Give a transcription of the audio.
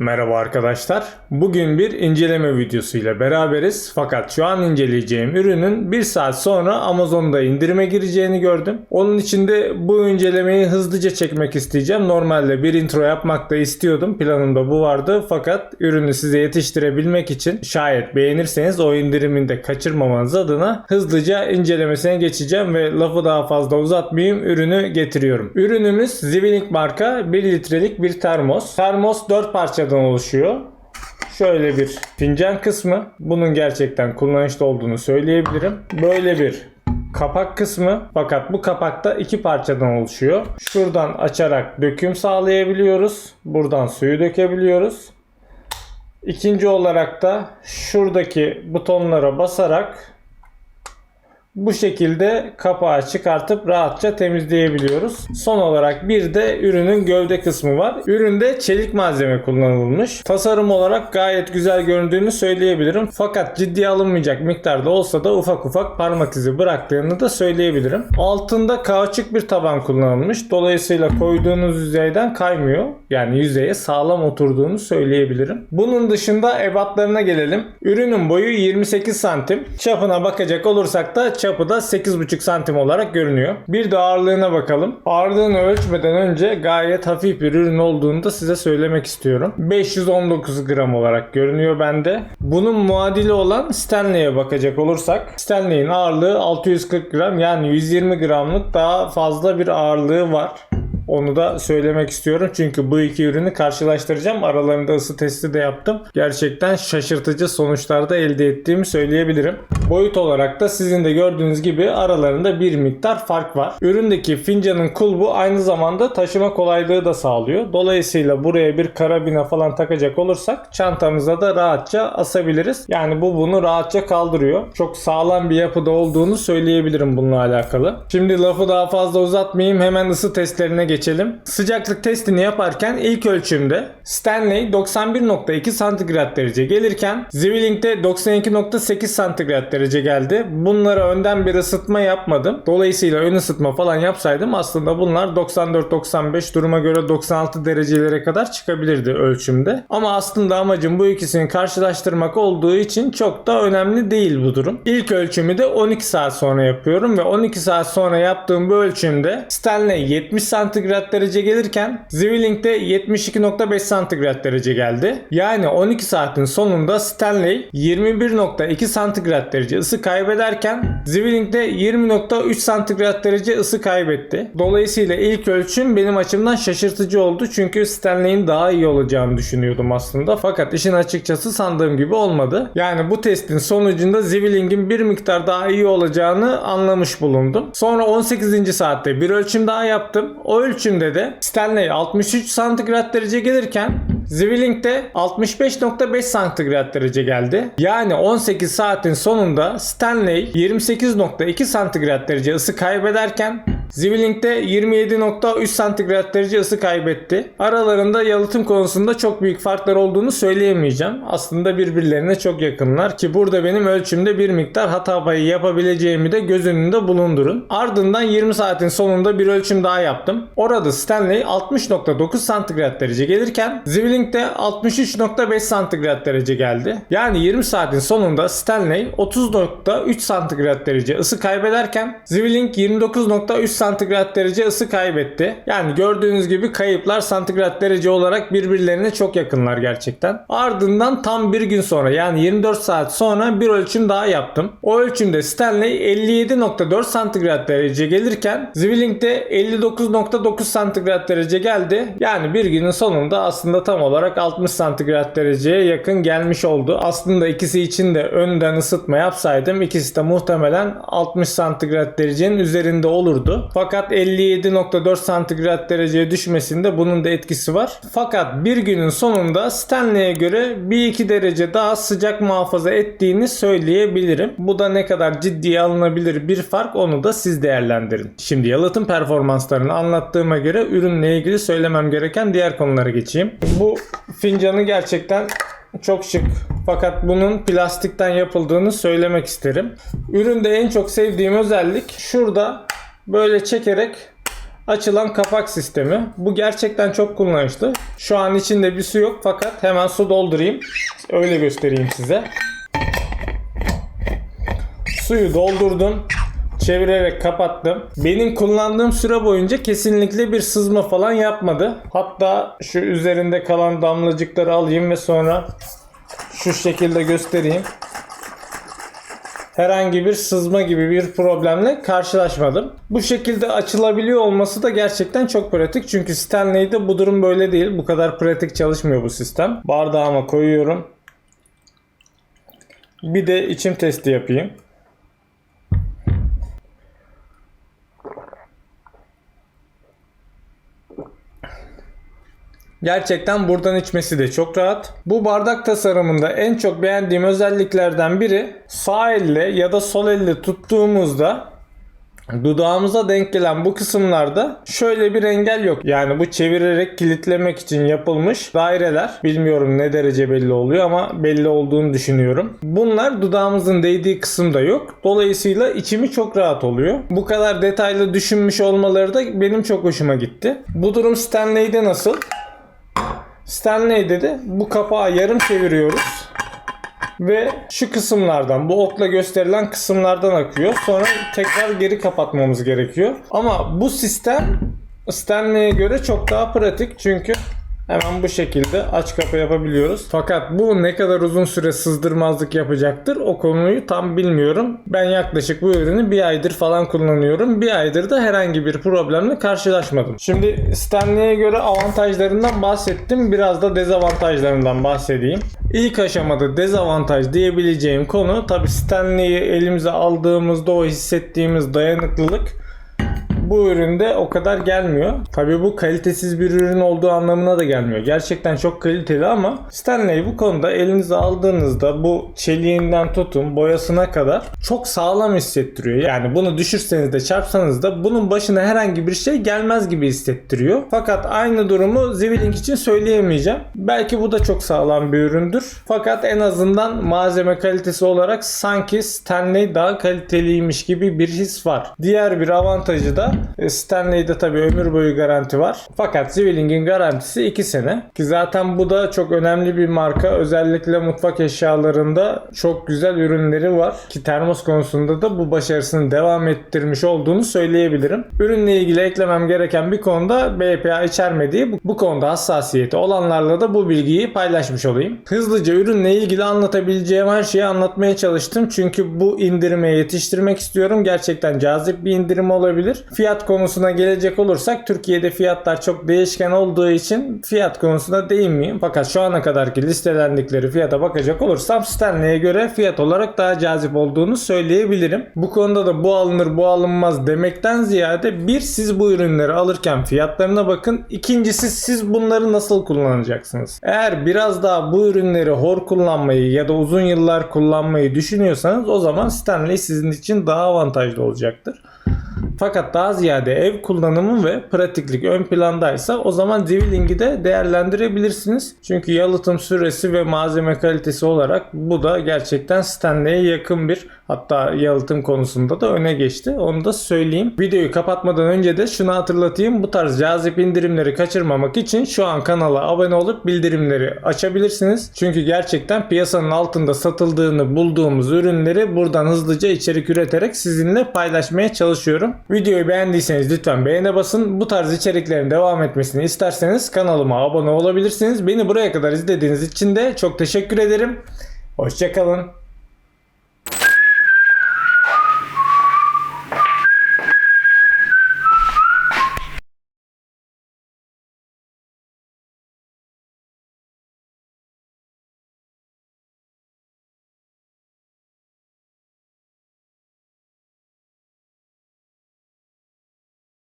Merhaba arkadaşlar. Bugün bir inceleme videosuyla beraberiz. Fakat şu an inceleyeceğim ürünün 1 saat sonra Amazon'da indirime gireceğini gördüm. Onun için de bu incelemeyi hızlıca çekmek isteyeceğim. Normalde bir intro yapmak da istiyordum. Planımda bu vardı. Fakat ürünü size yetiştirebilmek için şayet beğenirseniz o indirimin de kaçırmamanız adına hızlıca incelemesine geçeceğim ve lafı daha fazla uzatmayayım. Ürünü getiriyorum. Ürünümüz Zivilink marka 1 litrelik bir termos. Termos 4 parçadan oluşuyor. Şöyle bir fincan kısmı. Bunun gerçekten kullanışlı olduğunu söyleyebilirim. Böyle bir kapak kısmı. Fakat bu kapakta iki parçadan oluşuyor. Şuradan açarak döküm sağlayabiliyoruz. Buradan suyu dökebiliyoruz. İkinci olarak da şuradaki butonlara basarak bu şekilde kapağı çıkartıp rahatça temizleyebiliyoruz. Son olarak bir de ürünün gövde kısmı var. Üründe çelik malzeme kullanılmış. Tasarım olarak gayet güzel göründüğünü söyleyebilirim. Fakat ciddiye alınmayacak miktarda olsa da ufak ufak parmak izi bıraktığını da söyleyebilirim. Altında kauçuk bir taban kullanılmış. Dolayısıyla koyduğunuz yüzeyden kaymıyor. Yani yüzeye sağlam oturduğunu söyleyebilirim. Bunun dışında ebatlarına gelelim. Ürünün boyu 28 santim. Çapına bakacak olursak da çapı da 8,5 santim olarak görünüyor. Bir de ağırlığına bakalım. Ağırlığını ölçmeden önce gayet hafif bir ürün olduğunu da size söylemek istiyorum. 519 gram olarak görünüyor bende. Bunun muadili olan Stanley'e bakacak olursak Stanley'in ağırlığı 640 gram yani 120 gramlık daha fazla bir ağırlığı var. Onu da söylemek istiyorum. Çünkü bu iki ürünü karşılaştıracağım. Aralarında ısı testi de yaptım. Gerçekten şaşırtıcı sonuçlar da elde ettiğimi söyleyebilirim. Boyut olarak da sizin de gördüğünüz gibi aralarında bir miktar fark var. Üründeki fincanın kulbu aynı zamanda taşıma kolaylığı da sağlıyor. Dolayısıyla buraya bir karabina falan takacak olursak çantamıza da rahatça asabiliriz. Yani bu bunu rahatça kaldırıyor. Çok sağlam bir yapıda olduğunu söyleyebilirim bununla alakalı. Şimdi lafı daha fazla uzatmayayım. Hemen ısı testlerine geçelim. Sıcaklık testini yaparken ilk ölçümde Stanley 91.2 santigrat derece gelirken Zwilling'de 92.8 santigrat derece geldi. Bunlara önden bir ısıtma yapmadım. Dolayısıyla ön ısıtma falan yapsaydım aslında bunlar 94-95 duruma göre 96 derecelere kadar çıkabilirdi ölçümde. Ama aslında amacım bu ikisini karşılaştırmak olduğu için çok da önemli değil bu durum. İlk ölçümü de 12 saat sonra yapıyorum ve 12 saat sonra yaptığım bu ölçümde Stanley 70 santigrat derece gelirken Zwilling'de 72.5 santigrat derece geldi. Yani 12 saatin sonunda Stanley 21.2 santigrat derece ısı kaybederken Zwilling'de 20.3 santigrat derece ısı kaybetti. Dolayısıyla ilk ölçüm benim açımdan şaşırtıcı oldu. Çünkü Stanley'in daha iyi olacağını düşünüyordum aslında. Fakat işin açıkçası sandığım gibi olmadı. Yani bu testin sonucunda Zwilling'in bir miktar daha iyi olacağını anlamış bulundum. Sonra 18. saatte bir ölçüm daha yaptım. O ölçümde de Stanley 63 santigrat derece gelirken Zwilling'de 65.5 santigrat derece geldi. Yani 18 saatin sonunda Stanley 28.2 santigrat derece ısı kaybederken Zwilling'de 27.3 santigrat derece ısı kaybetti. Aralarında yalıtım konusunda çok büyük farklar olduğunu söyleyemeyeceğim. Aslında birbirlerine çok yakınlar ki burada benim ölçümde bir miktar hata payı yapabileceğimi de göz önünde bulundurun. Ardından 20 saatin sonunda bir ölçüm daha yaptım. Orada Stanley 60.9 santigrat derece gelirken Zwilling'de 63.5 santigrat derece geldi. Yani 20 saatin sonunda Stanley 30.3 santigrat derece ısı kaybederken Zwilling 29.3 santigrat derece ısı kaybetti. Yani gördüğünüz gibi kayıplar santigrat derece olarak birbirlerine çok yakınlar gerçekten. Ardından tam bir gün sonra yani 24 saat sonra bir ölçüm daha yaptım. O ölçümde Stanley 57.4 santigrat derece gelirken Zwilling'de 59.9 santigrat derece geldi. Yani bir günün sonunda aslında tam olarak 60 santigrat dereceye yakın gelmiş oldu. Aslında ikisi için de önden ısıtma yapsaydım ikisi de muhtemelen 60 santigrat derecenin üzerinde olurdu. Fakat 57.4 santigrat dereceye düşmesinde bunun da etkisi var. Fakat bir günün sonunda Stanley'e göre 1-2 derece daha sıcak muhafaza ettiğini söyleyebilirim. Bu da ne kadar ciddiye alınabilir bir fark onu da siz değerlendirin. Şimdi yalıtım performanslarını anlattığıma göre ürünle ilgili söylemem gereken diğer konulara geçeyim. Bu fincanı gerçekten çok şık. Fakat bunun plastikten yapıldığını söylemek isterim. Üründe en çok sevdiğim özellik şurada böyle çekerek açılan kapak sistemi. Bu gerçekten çok kullanışlı. Şu an içinde bir su yok fakat hemen su doldurayım. Öyle göstereyim size. Suyu doldurdum. Çevirerek kapattım. Benim kullandığım süre boyunca kesinlikle bir sızma falan yapmadı. Hatta şu üzerinde kalan damlacıkları alayım ve sonra şu şekilde göstereyim. Herhangi bir sızma gibi bir problemle karşılaşmadım. Bu şekilde açılabiliyor olması da gerçekten çok pratik. Çünkü Stanley'de bu durum böyle değil. Bu kadar pratik çalışmıyor bu sistem. Bardağıma koyuyorum. Bir de içim testi yapayım. Gerçekten buradan içmesi de çok rahat. Bu bardak tasarımında en çok beğendiğim özelliklerden biri sağ elle ya da sol elle tuttuğumuzda dudağımıza denk gelen bu kısımlarda şöyle bir engel yok. Yani bu çevirerek kilitlemek için yapılmış daireler. Bilmiyorum ne derece belli oluyor ama belli olduğunu düşünüyorum. Bunlar dudağımızın değdiği kısımda yok. Dolayısıyla içimi çok rahat oluyor. Bu kadar detaylı düşünmüş olmaları da benim çok hoşuma gitti. Bu durum Stanley'de nasıl? Stanley'de de bu kapağı yarım çeviriyoruz. Ve şu kısımlardan, bu okla gösterilen kısımlardan akıyor. Sonra tekrar geri kapatmamız gerekiyor. Ama bu sistem Stanley'e göre çok daha pratik. Çünkü Hemen bu şekilde aç kapa yapabiliyoruz. Fakat bu ne kadar uzun süre sızdırmazlık yapacaktır o konuyu tam bilmiyorum. Ben yaklaşık bu ürünü bir aydır falan kullanıyorum. Bir aydır da herhangi bir problemle karşılaşmadım. Şimdi Stanley'e göre avantajlarından bahsettim. Biraz da dezavantajlarından bahsedeyim. İlk aşamada dezavantaj diyebileceğim konu tabi Stanley'i elimize aldığımızda o hissettiğimiz dayanıklılık bu üründe o kadar gelmiyor. Tabii bu kalitesiz bir ürün olduğu anlamına da gelmiyor. Gerçekten çok kaliteli ama Stanley bu konuda elinize aldığınızda bu çeliğinden tutun boyasına kadar çok sağlam hissettiriyor. Yani bunu düşürseniz de çarpsanız da bunun başına herhangi bir şey gelmez gibi hissettiriyor. Fakat aynı durumu Zivilink için söyleyemeyeceğim. Belki bu da çok sağlam bir üründür. Fakat en azından malzeme kalitesi olarak sanki Stanley daha kaliteliymiş gibi bir his var. Diğer bir avantajı da Stanley'de tabii ömür boyu garanti var. Fakat Zwilling'in garantisi 2 sene. Ki zaten bu da çok önemli bir marka. Özellikle mutfak eşyalarında çok güzel ürünleri var. Ki termos konusunda da bu başarısını devam ettirmiş olduğunu söyleyebilirim. Ürünle ilgili eklemem gereken bir konuda BPA içermediği bu, konuda hassasiyeti olanlarla da bu bilgiyi paylaşmış olayım. Hızlıca ürünle ilgili anlatabileceğim her şeyi anlatmaya çalıştım. Çünkü bu indirime yetiştirmek istiyorum. Gerçekten cazip bir indirim olabilir. Fiyat konusuna gelecek olursak Türkiye'de fiyatlar çok değişken olduğu için fiyat konusuna değinmeyeyim. Fakat şu ana kadarki listelendikleri fiyata bakacak olursam Stanley'e göre fiyat olarak daha cazip olduğunu söyleyebilirim. Bu konuda da bu alınır bu alınmaz demekten ziyade bir siz bu ürünleri alırken fiyatlarına bakın. İkincisi siz bunları nasıl kullanacaksınız? Eğer biraz daha bu ürünleri hor kullanmayı ya da uzun yıllar kullanmayı düşünüyorsanız o zaman Stanley sizin için daha avantajlı olacaktır. Fakat daha ziyade ev kullanımı ve pratiklik ön plandaysa o zaman Zwilling'i de değerlendirebilirsiniz. Çünkü yalıtım süresi ve malzeme kalitesi olarak bu da gerçekten Stanley'e yakın bir hatta yalıtım konusunda da öne geçti. Onu da söyleyeyim. Videoyu kapatmadan önce de şunu hatırlatayım. Bu tarz cazip indirimleri kaçırmamak için şu an kanala abone olup bildirimleri açabilirsiniz. Çünkü gerçekten piyasanın altında satıldığını bulduğumuz ürünleri buradan hızlıca içerik üreterek sizinle paylaşmaya çalışıyorum. Videoyu beğendiyseniz lütfen beğene basın. Bu tarz içeriklerin devam etmesini isterseniz kanalıma abone olabilirsiniz. Beni buraya kadar izlediğiniz için de çok teşekkür ederim. Hoşçakalın.